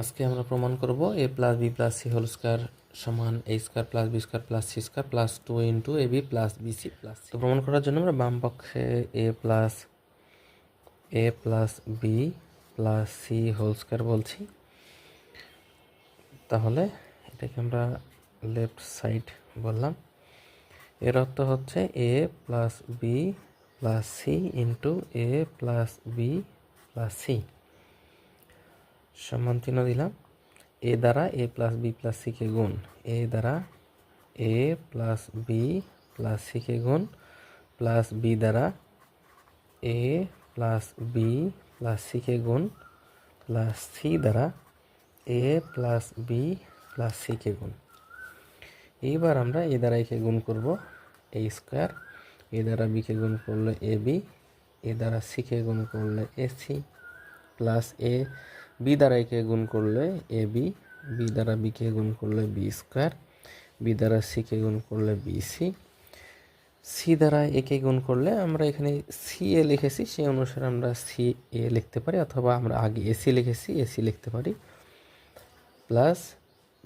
আজকে আমরা প্রমাণ করব A plus B plus C whole square সমান A square plus B square plus C square plus two into A B plus B C plus তো প্রমাণ করার জন্য আমরা বাম পক্ষে A plus A plus B plus C whole square বলছি। তাহলে এটাকে আমরা লেফট সাইড বললাম। এর অর্থ হচ্ছে A plus B plus C into A plus B plus C. সমান চিহ্ন দিলাম। এ দ্বারা এ প্লাস বি প্লাস সিকে গুণ। এ দ্বারা এ প্লাস বি প্লাস সিকে গুণ প্লাস বি দ্বারা এ প্লাস বি প্লাস সিকে গুণ প্লাস সি দ্বারা এ প্লাস বি প্লাস সিকে গুণ। এইবার আমরা এ দ্বারা একে গুণ করব এ স্কোয়ার। এ দ্বারা বিকে গুণ করলে এ বি। এ দ্বারা সিকে গুণ করলে A C plus A B দ্বারা একে গুণ করলে এ বি বি দ্বারা বিকে গুণ করলে বি স্কোয়ার, বি দ্বারা সিকে গুণ করলে বি সি। সি দ্বারা একে গুণ করলে আমরা এখানে সি এ লিখেছি, সেই অনুসারে আমরা সি এ লিখতে পারি, অথবা আমরা আগে এসি লিখেছি এসি লিখতে পারি। প্লাস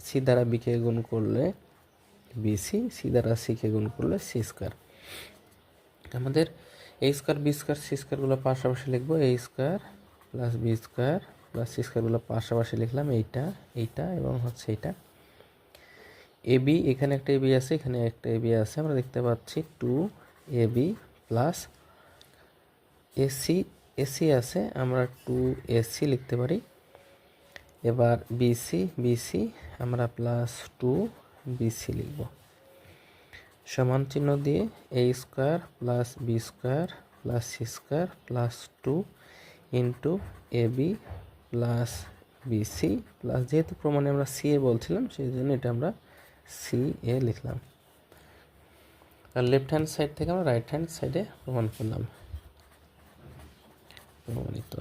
সি দ্বারা বিকে গুণ করলে বিসি সি দ্বারা সিকে গুণ করলে সি স্কোয়ার। আমাদের A square, B square, C স্কোয়ারগুলো পাশাপাশি লিখব, A square plus B square plus C স্কোয়ারগুলো পাশাপাশি লিখলাম এইটা এইটা এবং হচ্ছে এইটা। এ বি এখানে একটা এ বি আছে, এখানে একটা এ বি আছে। আমরা দেখতে পাচ্ছি two A B plus AC AC আছে। আমরা টু এসি লিখতে পারি। এবার বিসি বিসি আমরা প্লাস টু বিসি লিখব। সমান চিহ্ন দিয়ে A square plus B square plus C square plus two into A B plus BC plus যেহেতু প্রমাণে আমরা সি এ বলছিলাম, সেই জন্য এটা আমরা সি এ লিখলাম। আর লেফট হ্যান্ড সাইড থেকে আমরা রাইট হ্যান্ড সাইডে প্রমাণ করলাম। প্রমাণিত।